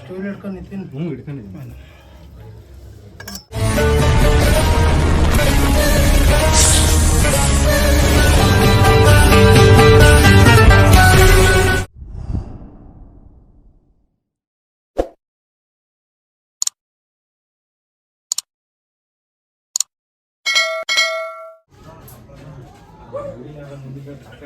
Stool ಹಿಡ್ಕೊಂಡು ನಿಂತೀನಿ. ಹ್ಞೂ ಹಿಡ್ಕೊಂಡಿದ್ದೀನಿ.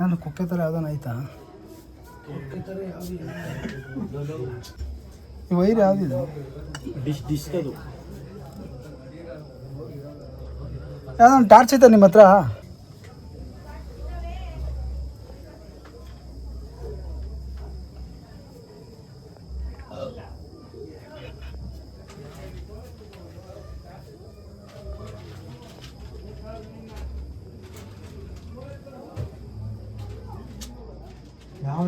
ನಾನು ಕುಕ್ಕೆ ಥರ ಯಾವ್ದಾನ ಆಯ್ತಾ? ಈ ವೈರ್ ಯಾವ್ದಿದು? ಡಿಶ್ ಡಿಶ್ ಅದು. ಯಾವ್ದೊಂದು ಟಾರ್ಚ್ ಐತೆ ನಿಮ್ಮ ಹತ್ರ ಯಾವ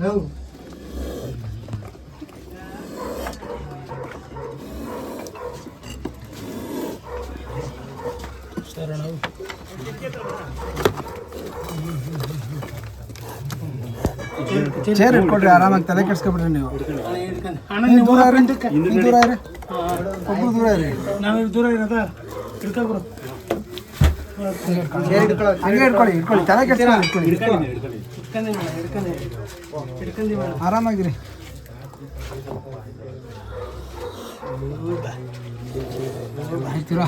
ನಾವು ಚೇರ್ ಇಟ್ಕೊಡ್ರಿ ಆರಾಮಾಗಿ ತಲೆ ಕೆಡ್ಸ್ಕೊಬಿಡ್ರಿ ನೀವು. ನೀವು ದೂರ ಇರಿ. ನೀವು ದೂರ ಇರಿ. ಒಬ್ಬರು ದೂರ ಇರಿ. ನಾವು ದೂರ ಇರೋದ? ಇಟ್ಕೊಬ್ರು ಹಂಗೆ ಇಟ್ಕೊಳ್ಳಿ ಇಟ್ಕೊಳ್ಳಿ. ತಲೆ ಕೆಡ್ಸ್ಕೊಂಡು ಇಟ್ಕೊಳ್ಳಿ. ಆರಾಮಾಗಿರಿ. ಆಯ್ತೀರಾ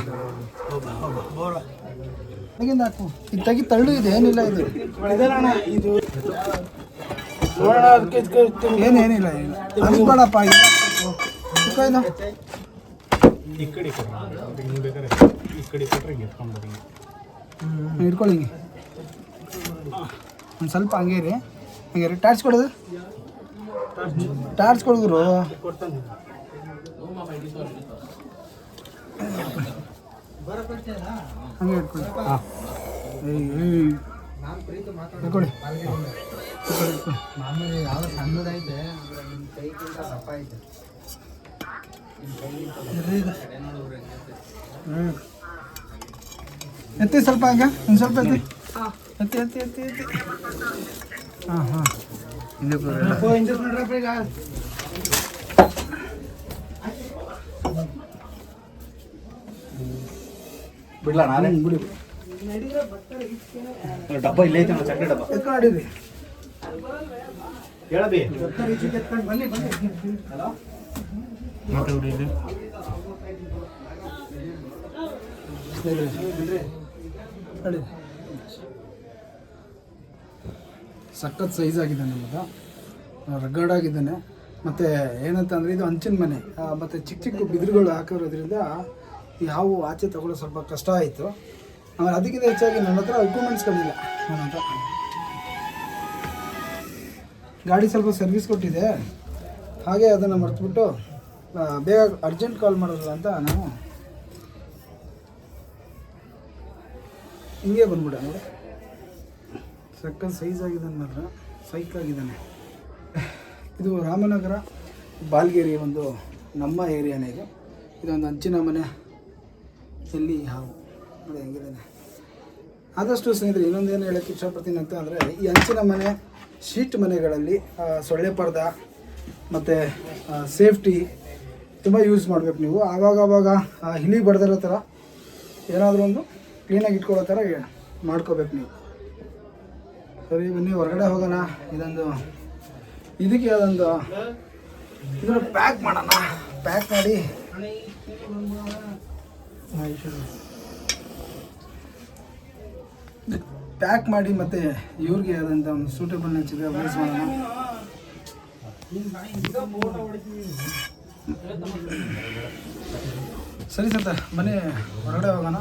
ತೆಗಿಂದ ಹಾಕು. ಇದು ತೆಗಿ ತಳ್ಳು ಇದೆ ಏನಿಲ್ಲ ಇದು. ಇದು ನೋಡೋಣ ಅದಕ್ಕೆ ಏನು ಏನಿಲ್ಲ ಏನಿಲ್ಲ. ಅನ್ಸ್ಬೇಡಪ್ಪ. ಈ ಕಡೆ ಬೇಕಾದ್ರೆ ಈ ಕಡೆ ಕೊಟ್ಟರೆ ಇಟ್ಕೊಳ್ಳಿ ಹಿಂಗೆ. ಒಂದು ಸ್ವಲ್ಪ ಹಂಗೆ ರೀ ಹಂಗೆ ರೀ ಟಾರ್ಚ್ ಕೊಡೋದು? ಟಾರ್ಚ್ ಕೊಡುದ್ರು ಕೊಡ್ತಾನೆ ಹಂಗೆ ಇಟ್ಕೊಳ್ಳಿ. ಹಾಂ ಇಟ್ಕೊಳ್ಳಿ. ಮಾಮೂಲಿ ಯಾವ ಸಣ್ಣದೈತೆ ನಿಮ್ಮ ಕೈಗಿಂತ ದಪ್ಪ ಐತೆ ಹ್ಮ್. ಎತ್ತಿ ಸ್ವಲ್ಪ ಹಂಗೆ ಒಂದು ಸ್ವಲ್ಪ ಎತ್ತಿ. ಎತ್ತಿ ಎತ್ತಿ ಎತ್ತಿ ಎತ್ತಿ. ಹಾಂ ಹಾಂ. ಇಂಜೆಕ್ಷನ್ ನೋಡ್ರಪ್ಪ ಈಗ. ಬಿಡ್ಲಾ ನಾನೇ? ಬಿಡಿ. ಡಬ್ಬ ಇಲ್ಲ ಐತೆ ಚಕ್ರೆ ಡಬ್ಬ? ಹೇಳಬಿ. ಎತ್ಕೊಂಡು ಬನ್ನಿ ಬನ್ನಿ. ಮತ್ತೆ ಹುಡಿ ಇದು ನಡಿ ಸಖತ್ ಸೈಜ್ ಆಗಿದೆ ನಮ್ಮದು. ರಗಡ್ ಆಗಿದ್ದಾನೆ. ಮತ್ತು ಏನಂತಂದರೆ ಇದು ಹಂಚಿನ ಮನೆ. ಮತ್ತೆ ಮತ್ತು ಚಿಕ್ಕ ಚಿಕ್ಕ ಬಿದಿರುಗಳು ಹಾಕಿರೋದ್ರಿಂದ ಯಾವ ಆಚೆ ತಗೊಳ್ಳೋ ಸ್ವಲ್ಪ ಕಷ್ಟ ಆಯಿತು. ಆಮೇಲೆ ಅದಕ್ಕಿಂತ ಹೆಚ್ಚಾಗಿ ನನ್ನ ಹತ್ರ ಡಾಕ್ಯುಮೆಂಟ್ಸ್ಗಳಿಲ್ಲ ನನ್ನ ಹತ್ರ. ಗಾಡಿ ಸ್ವಲ್ಪ ಸರ್ವಿಸ್ ಕೊಟ್ಟಿದೆ. ಹಾಗೆ ಅದನ್ನು ಮರೆತುಬಿಟ್ಟು ಬೇಗ ಅರ್ಜೆಂಟ್ ಕಾಲ್ ಮಾಡೋದಿಲ್ಲ ಅಂತ ನಾನು ಹಿಂಗೆ ಬಂದ್ಬಿಡ ನೋಡಿ ಸಕ್ಕ ಸೈಜ್ ಆಗಿದ್ದಾನೆ ಮಾತ್ರ. ಸೈಕ್ ಆಗಿದ್ದಾನೆ. ಇದು ರಾಮನಗರ, ಬಾಲ್ಗೇರಿ ಒಂದು ನಮ್ಮ ಏರಿಯಾನೇ ಇದು. ಇದೊಂದು ಅಂಚಿನ ಮನೆ. ಎಲ್ಲಿ? ಹಾವು ನೋಡಿ, ಹೆಂಗಿದ್ದಾನೆ. ಆದಷ್ಟು ಸ್ನೇಹಿತರೆ, ಇನ್ನೊಂದು ಏನು ಹೇಳೋಕ್ಕೆ ಇಷ್ಟಪಡ್ತೀನಿ ಅಂತ ಅಂದರೆ, ಈ ಹಂಚಿನ ಮನೆ, ಶೀಟ್ ಮನೆಗಳಲ್ಲಿ ಸೊಳ್ಳೆ ಪರ್ದ ಮತ್ತು ಸೇಫ್ಟಿ ತುಂಬ ಯೂಸ್ ಮಾಡಬೇಕು ನೀವು. ಆವಾಗ ಆವಾಗ ಹಿಲಿ ಬಡ್ದಿರೋ ಥರ ಏನಾದರೂ ಒಂದು ಕ್ಲೀನಾಗಿ ಇಟ್ಕೊಳ್ಳೋ ಥರ ಮಾಡ್ಕೋಬೇಕು ನೀವು. ಸರಿ, ಬನ್ನಿ, ಹೊರಗಡೆ ಹೋಗೋಣ. ಇದೊಂದು, ಇದಕ್ಕೆ ಅದೊಂದು ಇದನ್ನು ಪ್ಯಾಕ್ ಮಾಡೋಣ. ಪ್ಯಾಕ್ ಮಾಡಿ. ಪ್ಯಾಕ್ ಮಾಡಿ ಮತ್ತೆ ಇವ್ರಿಗೆ ಆದಂಥ ಒಂದು ಸೂಟೇಬಲ್ ನೆಚ್ಚಿದೆ ರಿಲೀಸ್ ಮಾಡೋಣ. ಸರಿ ಸತ ಮನೆ ಹೊರಗಡೆ ಹೋಗೋಣ.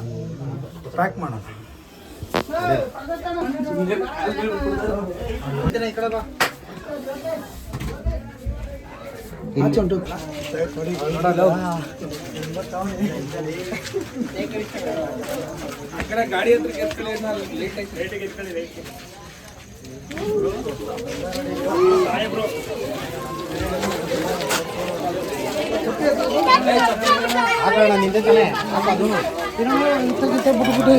ಪ್ಯಾಕ್ ಮಾಡೋಣ. అక్కడ గాడి హత్ర ఎత్తుకోలేదు లేట్ అయితే లేట్గా ఎత్తుకోలేదు లేట్ అక్కడ నింటే అక్కడ ఇంత గిట్టే బుట్టు బుట్టు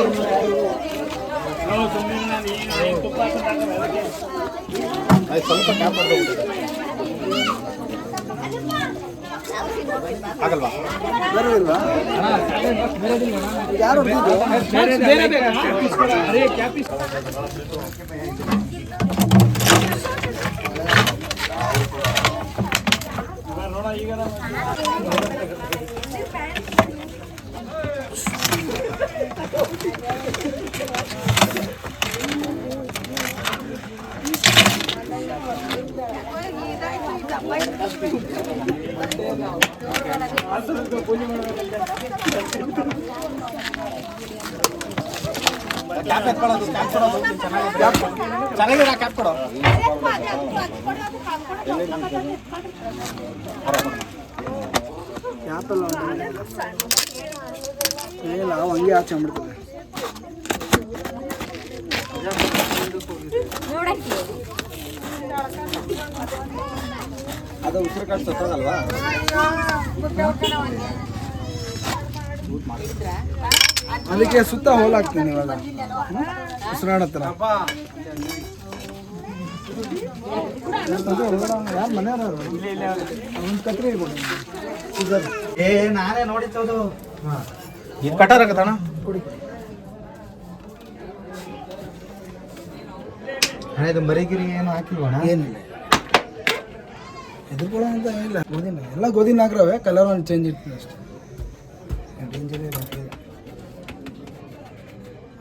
ಹಾಕೋದು ಸ್ವಲ್ಪ ಕ್ಯಾಪ್ ಆಗಲ್ವಾ ಬೇರೆ ಇಲ್ವಾ ಯಾರು ಹೊಡ್ದಿದ್ದು? ಕ್ಯಾಪ್ ಎತ್ಕೊಳ್ಳೋದು ಕ್ಯಾಪ್ ಕೊಡೋದು ಚೆನ್ನಾಗಿದೆ ಚೆನ್ನಾಗಿದೆ ಕ್ಯಾಪ್ ಕೊಡೋ ಕ್ಯಾಪೆಲ್ಲ ಇಲ್ಲ ಅವು ಹಂಗೆ ಆಚೆ ಅಂದ್ಬಿಡ್ತದೆ ಅದು ಉಸಿರು ಕಾಡು ಸತ್ತೋಗಲ್ವಾ? ಅದಕ್ಕೆ ಸುತ್ತ ಹೋಲಾಗ್ತೀನಿ ಇವಾಗ. ಉಸಿರಾಡತ್ರ ಯಾರು ಮನೆಯವರು ಒಂದು ಕತ್ರಿ ಇರ್ಬೋದು ಏ ನಾನೇ ನೋಡಿತ್ತದು ಇದು ಕಟಾರ್ ಆಗತ್ತಣ್ಣ ಕೊಡಿ. ಅಣ್ಣ ಇದು ಮರಿಗಿರಿ ಏನು ಹಾಕಿಲ್ವಣ ಏನಿಲ್ಲ. ಹೆದರ್ಕೊಳ್ಳೋ ಅಂತ ಏನಿಲ್ಲ. ಗೋಧಿನ ಎಲ್ಲ ಗೋಧಿನ ಹಾಕ್ರವೆ ಕಲರ್ ಒಂದು ಚೇಂಜ್ ಇರ್ತದೆ ಅಷ್ಟೇ. ಡೇಂಜರ್ ಇಲ್ಲ.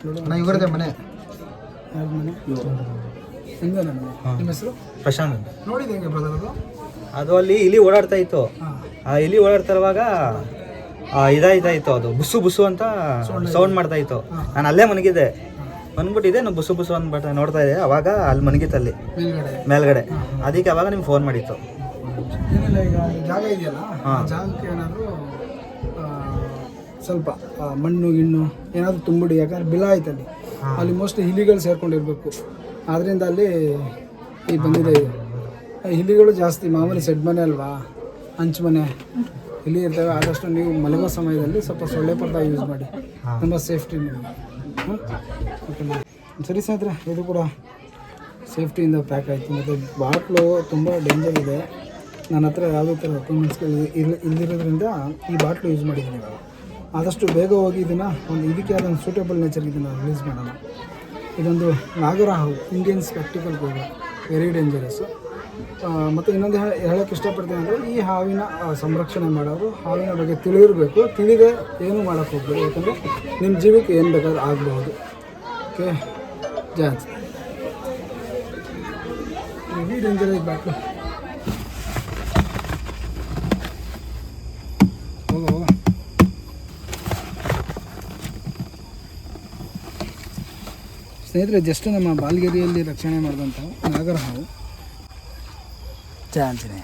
ನೋಡು ಅಣ್ಣ ಇವರದೇ ಮನೆ? ಯಾರ ಮನೆ? ಹಿಂಗೆ ಮನೆ. ನಿಮ್ಮ ಹೆಸರು? ಪ್ರಶಾಂತ್. ಅಂತ ನೋಡಿದೆ ಹೆಂಗೆ ಬ್ರದರ್ ಅದು? ಅದು ಅಲ್ಲಿ ಇಲಿ ಓಡಾಡ್ತಾ ಇತ್ತು. ಆ ಇಲಿ ಓಡಾಡ್ತಾ ಇರುವಾಗ ಆ, ಇದಾಯ್ತಾ ಇತ್ತು ಅದು. ಬುಸ್ಸು ಬುಸ್ಸು ಅಂತ ಸೌಂಡ್ ಮಾಡ್ತಾ ಇತ್ತು. ನಾನು ಅಲ್ಲೇ ಮನಗಿದ್ದೆ ಬಂದ್ಬಿಟ್ಟಿದೆ ನಾನು ಬುಸ್ಸು ಬುಸ್ಸು ಅಂದ್ಬಿಟ್ಟು ನೋಡ್ತಾ ಇದ್ದೆ. ಅವಾಗ ಅಲ್ಲಿ ಮನಗಿತ್ತು ಅಲ್ಲಿ. ಮೇಲ್ಗಡೆ. ಮೇಲ್ಗಡೆ. ಅದಕ್ಕೆ ಅವಾಗ ನಿಮ್ಗೆ ಫೋನ್ ಮಾಡಿತ್ತು. ಏನಿಲ್ಲ ಈಗ ಜಾಗ ಇದೆಯಲ್ಲ ಆ. ಜಾಗಕ್ಕೆ ಏನಾದರೂ ಸ್ವಲ್ಪ ಮಣ್ಣು ಗಿಣ್ಣು ಏನಾದರೂ ತುಂಬಿಡಿ ಯಾಕಂದ್ರೆ ಬಿಲ ಆಯ್ತು ಅಲ್ಲಿ. ಮೋಸ್ಟ್ಲಿ ಹಿಲಿಗಳು ಸೇರ್ಕೊಂಡಿರ್ಬೇಕು. ಆದ್ದರಿಂದ ಅಲ್ಲಿ ಈ ಬಂದಿದೆ ಹಿಲಿಗಳು ಜಾಸ್ತಿ ಮಾಮೂಲಿ ಸೆಡ್ ಮನೆ ಅಲ್ವಾ ಹಂಚು ಮನೆ. ಇಲ್ಲಿ ಇರ್ತವೆ ಆದಷ್ಟು ನೀವು ಮಲಗೋ ಸಮಯದಲ್ಲಿ ಸ್ವಲ್ಪ ಸೊಳ್ಳೆ ಪರ್ದ ಯೂಸ್ ಮಾಡಿ. ತುಂಬ ಸೇಫ್ಟಿ ಸರಿ ಸ್ನೇಹಿತರೆ ಇದು ಕೂಡ ಸೇಫ್ಟಿಯಿಂದ ಪ್ಯಾಕ್ ಆಯಿತು. ಮತ್ತು ಬಾಟ್ಲು ತುಂಬ ಡೇಂಜರ್ ಇದೆ. ನನ್ನ ಹತ್ರ ಯಾವುದೇ ಥರ ಡಾಕ್ಯುಮೆಂಟ್ಸ್ಗಳು ಇಲ್ಲ ಇಲ್ದಿರೋದ್ರಿಂದ ಈ ಬಾಟ್ಲು ಯೂಸ್ ಮಾಡಿದ್ದೀನಿ ನಾವು ಆದಷ್ಟು ಬೇಗ ಹೋಗಿ ಇದನ್ನು ಒಂದು ಇದಕ್ಕೆ ಆದ ಒಂದು ಸೂಟೇಬಲ್ ನೇಚರ್ ಇದನ್ನು ರಿಲೀಸ್ ಮಾಡೋಣ. ಇದೊಂದು ನಾಗರ ಹಾವು ಇಂಡಿಯನ್ ಸ್ಪೆಕ್ಟಿಕಲ್ ಕೂಡ ವೆರಿ ಡೇಂಜರಸ್ಸು ಮತ್ತು ಇನ್ನೊಂದು ಹೇಳೋಕ್ಕೆ ಇಷ್ಟಪಡ್ತೀನಿ ಅಂದರೆ ಈ ಹಾವಿನ ಸಂರಕ್ಷಣೆ ಮಾಡೋರು ಹಾವಿನ ಬಗ್ಗೆ ತಿಳಿದಿರಬೇಕು. ತಿಳಿದೇ ಏನೂ ಮಾಡೋಕ್ಕೆ ಹೋಗ್ಬೋದು ಯಾಕಂದರೆ ನಿಮ್ಮ ಜೀವಕ್ಕೆ ಏನು ಬೇಕಾದ್ರೂ ಆಗಬಹುದು. Okay? Chance very danger bottle ಹೋಗ ಹೋಗ ಸ್ನೇಹಿತರೆ ಜಸ್ಟ್ ನಮ್ಮ ಬಾಲ್ಗೇರಿಯಲ್ಲಿ ರಕ್ಷಣೆ ಮಾಡಿದಂಥ ನಾಗರ ಹಾವು ಆಂಜನೇಯ.